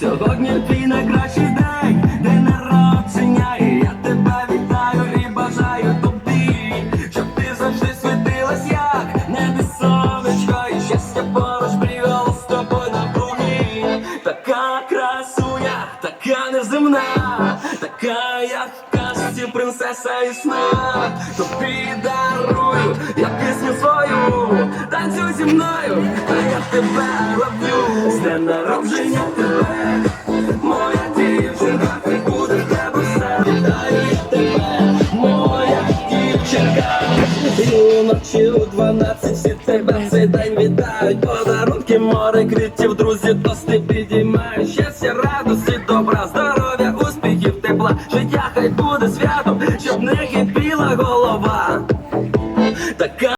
Сьогодні твій найкращий день, день народження, і я тебе вітаю бажаю тобі, щоб ти завжди світилась, як небі сонечко, щастя поруч привело з тобою на бруні. Така красуня, така неземна, така як в казці принцеса і сна, тобі дарую. я я тебе роблю. З днем народження тебе, моя дівчинка, хай буде в тебе все. Вітаю я тебе, моя дівчинка. І вночі у 12 всі тебе цей день вітають. Подарунки, море квітів, друзі, тости підіймають. Щастя, радості, добра, здоров'я, успіхів, тепла. Життя хай буде святом, щоб не кипіла голова. Така